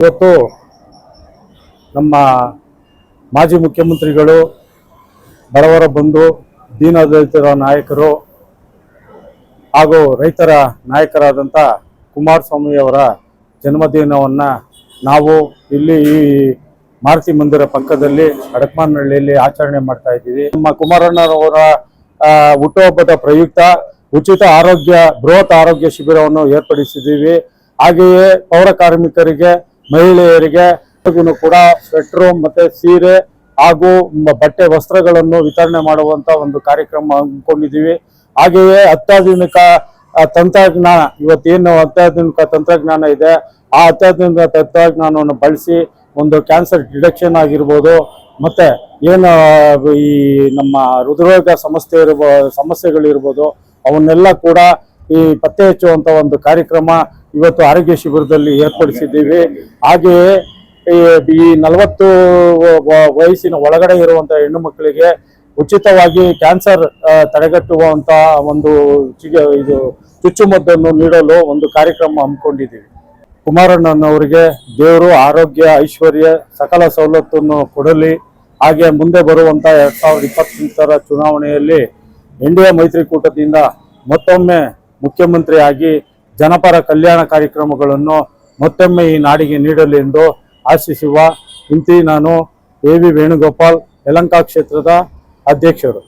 ಇವತ್ತು ನಮ್ಮ ಮಾಜಿ ಮುಖ್ಯಮಂತ್ರಿಗಳು, ಬಡವರ ಬಂಧು, ದೀನದಲಿತರ ನಾಯಕರು ಹಾಗೂ ರೈತರ ನಾಯಕರಾದಂಥ ಕುಮಾರಸ್ವಾಮಿಯವರ ಜನ್ಮದಿನವನ್ನು ನಾವು ಇಲ್ಲಿ ಈ ಮಾರುತಿ ಮಂದಿರ ಪಕ್ಕದಲ್ಲಿ ಅಡಕಮಾನಹಳ್ಳಿಯಲ್ಲಿ ಆಚರಣೆ ಮಾಡ್ತಾ ಇದ್ದೀವಿ. ನಮ್ಮ ಕುಮಾರಣ್ಣನವರ ಹುಟ್ಟುಹಬ್ಬದ ಪ್ರಯುಕ್ತ ಉಚಿತ ಆರೋಗ್ಯ, ಬೃಹತ್ ಆರೋಗ್ಯ ಶಿಬಿರವನ್ನು ಏರ್ಪಡಿಸಿದ್ದೀವಿ. ಹಾಗೆಯೇ ಪೌರ ಕಾರ್ಮಿಕರಿಗೆ ಮಹಿಳೆಯರಿಗೆ ಕೂಡ ಸ್ವೆಟ್ರು ಮತ್ತೆ ಸೀರೆ ಹಾಗೂ ಬಟ್ಟೆ ವಸ್ತ್ರಗಳನ್ನು ವಿತರಣೆ ಮಾಡುವಂತ ಒಂದು ಕಾರ್ಯಕ್ರಮ ಹಮ್ಮಿಕೊಂಡಿದ್ದೀವಿ. ಹಾಗೆಯೇ ಅತ್ಯಾಧುನಿಕ ತಂತ್ರಜ್ಞಾನ, ಇವತ್ತೇನು ಅತ್ಯಾಧುನಿಕ ತಂತ್ರಜ್ಞಾನ ಇದೆ, ಆ ಅತ್ಯಾಧುನಿಕ ತಂತ್ರಜ್ಞಾನವನ್ನು ಬಳಸಿ ಒಂದು ಕ್ಯಾನ್ಸರ್ ಡಿಟೆಕ್ಷನ್ ಆಗಿರ್ಬೋದು, ಮತ್ತೆ ಏನು, ಈ ನಮ್ಮ ಹೃದ್ರೋಗ ಸಮಸ್ಯೆ ಇರ್ಬೋ ಸಮಸ್ಯೆಗಳಿರ್ಬೋದು, ಅವನ್ನೆಲ್ಲ ಕೂಡ ಈ ಪತ್ತೆ ಹಚ್ಚುವಂತ ಒಂದು ಕಾರ್ಯಕ್ರಮ ಇವತ್ತು ಆರೋಗ್ಯ ಶಿಬಿರದಲ್ಲಿ ಏರ್ಪಡಿಸಿದ್ದೀವಿ. ಹಾಗೆಯೇ ಈ- ನಲವತ್ತು ವಯಸ್ಸಿನ ಒಳಗಡೆ ಇರುವಂತಹ ಹೆಣ್ಣು ಮಕ್ಕಳಿಗೆ ಉಚಿತವಾಗಿ ಕ್ಯಾನ್ಸರ್ ತಡೆಗಟ್ಟುವಂತ ಒಂದು ಇದು ಚುಚ್ಚುಮದ್ದನ್ನು ನೀಡಲು ಒಂದು ಕಾರ್ಯಕ್ರಮ ಹಮ್ಮಿಕೊಂಡಿದ್ದೀವಿ. ಕುಮಾರಣ್ಣನವರಿಗೆ ದೇವರು ಆರೋಗ್ಯ, ಐಶ್ವರ್ಯ, ಸಕಲ ಸವಲತ್ತನ್ನು ಕೊಡಲಿ. ಹಾಗೆ ಮುಂದೆ ಬರುವಂತ ಎರಡ್ ಸಾವಿರದ ಇಪ್ಪತ್ತೆಂಟರ ಚುನಾವಣೆಯಲ್ಲಿ ಎನ್ ಮೈತ್ರಿಕೂಟದಿಂದ ಮತ್ತೊಮ್ಮೆ ಮುಖ್ಯಮಂತ್ರಿ ಆಗಿ ಜನಪರ ಕಲ್ಯಾಣ ಕಾರ್ಯಕ್ರಮಗಳನ್ನು ಮತ್ತೊಮ್ಮೆ ಈ ನಾಡಿಗೆ ನೀಡಲಿ ಎಂದು ಆಶಿಸುವ ಇಂತಿ ನಾನು ಎ ವಿ ವೇಣುಗೋಪಾಲ್ ಯಲಂಕಾ ಕ್ಷೇತ್ರದ ಅಧ್ಯಕ್ಷರು.